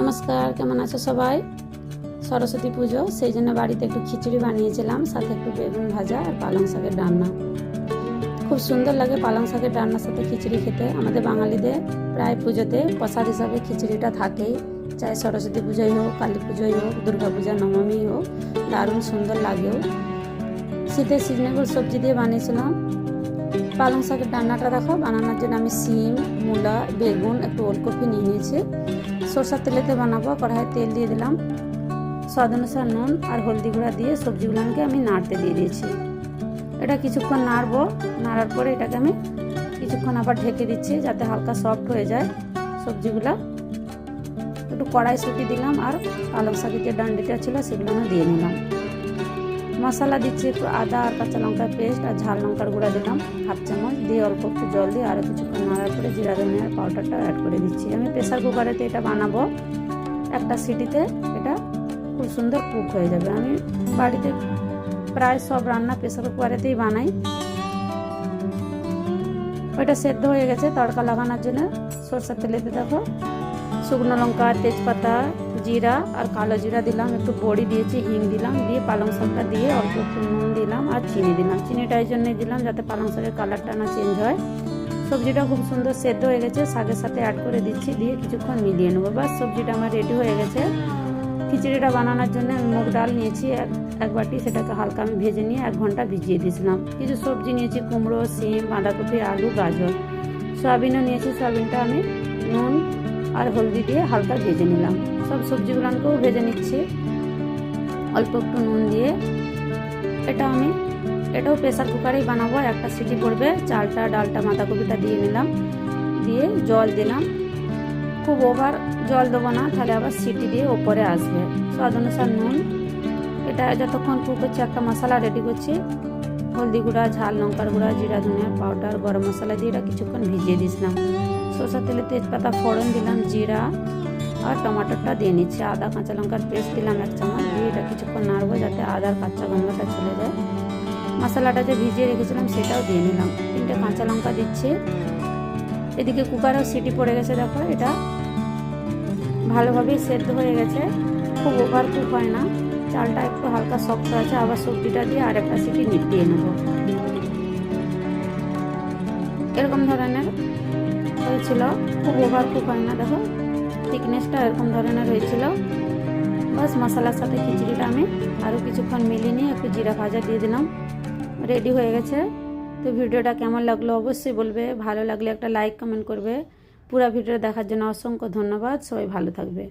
নমস্কার, কেমন আছো সবাই? সরস্বতী পুজো, সেই জন্য বাড়িতে একটু খিচুড়ি বানিয়েছিলাম, সাথে একটু বেগুন ভাজা আর পালং শাকের রান্না খুব সুন্দর লাগে পালং শাকের রান্নার সাথে খিচুড়ি খেতে। আমাদের বাঙালিদের প্রায় পুজোতে প্রসাদ হিসাবে খিচুড়িটা থাকেই। চাই সরস্বতী পুজোই হোক, কালী পুজোই হোক, দুর্গা পূজা, নবমী হোক, দারুণ সুন্দর লাগেও। শীতের সিজনেবল সবজি দিয়ে বানিয়েছিলাম। পালং শাকের রান্নাটা দেখো। বানানোর জন্য আমি সিম, মূলা, বেগুন একটু ওলকপি নিয়ে নিয়েছি। সরষার তেলেতে বানাবো, কড়াইয়ে তেল দিয়ে দিলাম। স্বাদ অনুসার নুন আর হলদি গুঁড়া দিয়ে সবজিগুলোকে আমি নাড়তে দিয়ে দিয়েছি। এটা কিছুক্ষণ নাড়বো। নাড়ার পরে এটাকে আমি কিছুক্ষণ আবার ঢেকে দিচ্ছি যাতে হালকা সফট হয়ে যায় সবজিগুলো। একটু কড়াই শুকি দিলাম আর পালং শাকের যে ডান্ডিটা ছিল সেগুলো আমি দিয়ে নিলাম। মশলা দিচ্ছি একটু আদা আর কাঁচা লঙ্কার পেস্ট আর ঝাল লঙ্কার গুঁড়া দিলাম হাফ চামচ। দিয়ে অল্প একটু জল দিয়ে আরও কিছুক্ষণ নাড়ার পরে জিরা ধনিয়ার পাউডারটা অ্যাড করে দিচ্ছি। আমি প্রেশার কুকারেতে এটা বানাবো। একটা সিটিতে এটা খুব সুন্দর কুক হয়ে যাবে। আমি বাড়িতে প্রায় সব রান্না প্রেসার কুকারেতেই বানাই। ওইটা সেদ্ধ হয়ে গেছে, তড়কা লাগানোর জন্য সরষের তেলেতে দেখো শুকনো লঙ্কা, তেজপাতা, জিরা আর কালো জিরা দিলাম, একটু বড়ি দিয়েছি, হিং দিলাম, দিয়ে পালং শাকটা দিয়ে অল্প একটু নুন দিলাম আর চিনি দিলাম। চিনিটা এই জন্যই দিলাম যাতে পালং শাকের কালারটা না চেঞ্জ হয়। সবজিটা খুব সুন্দর সেদ্ধ হয়ে গেছে, শাকের সাথে অ্যাড করে দিচ্ছি, দিয়ে কিছুক্ষণ মিলিয়ে নেব। বাস সবজিটা আমার রেডি হয়ে গেছে। খিচুড়িটা বানানোর জন্য আমি মুগ ডাল নিয়েছি, এক এক বাটি, সেটাকে হালকা আমি ভেজে নিয়ে এক ঘণ্টা ভিজিয়ে দিয়েছিলাম। কিছু সবজি নিয়েছি, কুমড়ো, সিম, বাঁধাকপি, আলু, গাজর। সয়াবিনও নিয়েছি, সয়াবিনটা আমি নুন আর হলদি দিয়ে হালকা ভেজে নিলাম। সব সবজিগুলোকেও ভেজে নিচ্ছি। অল্প একটু নুন দিয়ে। এটা আমি, এটাও প্রেসার কুকারেই বানাবো। একটা সিটি পড়বে, চালটা, ডালটা, বাঁধাকপিটা দিয়ে নিলাম। দিয়ে জল দিলাম। খুব ওভার জল দেবো না, তাহলে আবার সিটি দিয়ে ওপরে আসবে। স্বাদ অনুসার নুন। এটা যতক্ষণ কুক হচ্ছে একটা মশলা রেডি করছি। হলদি গুঁড়া, ঝাল লঙ্কার গুঁড়া, জিরা, ধনিয়া পাউডার গরম মশলা দিয়ে এটা কিছুক্ষণ ভিজিয়ে দিয়েছিলাম। সরষের তেলে তেজপাতা, ফোড়ন দিলাম, জিরা আর টমাটোরটা দিয়ে নিচ্ছি। আদা, কাঁচা লঙ্কার পেস্ট দিলাম এক চামচ দিয়ে। এটা কিছুক্ষণ নাড়বো যাতে আদার কাঁচা গন্ধটা চলে যায়। মশলাটা যে ভিজিয়ে রেখেছিলাম সেটাও দিয়ে নিলাম। তিনটে কাঁচা লঙ্কা দিচ্ছি। এদিকে কুকারেও সিটি পড়ে গেছে, দেখো এটা। ভালোভাবেই সেদ্ধ হয়ে গেছে। খুব ওভার কুক হয় না। চালটা একটু হালকা শক্ত আছে। আবার সবজিটা দিয়ে আর একটা সিটি নিটিয়ে নেব। এরকম ধরনের হয়েছিল। খুব ওভার কুক হয় না, দেখো। থিকনেসটা এরকম ধরনের হয়েছিল। বাস মশলার সাথে খিচুড়িটা আমি আরও কিছুক্ষণ মিলিয়ে নিয়ে একটু জিরা ভাজা দিয়ে দিলাম। রেডি হয়ে গেছে। তো ভিডিওটা কেমন লাগল অবশ্যই বলবে। ভালো লাগলে একটা লাইক কমেন্ট করবে। পুরো ভিডিও দেখার জন্য অসংখ্য ধন্যবাদ। সবাই ভালো থাকবে।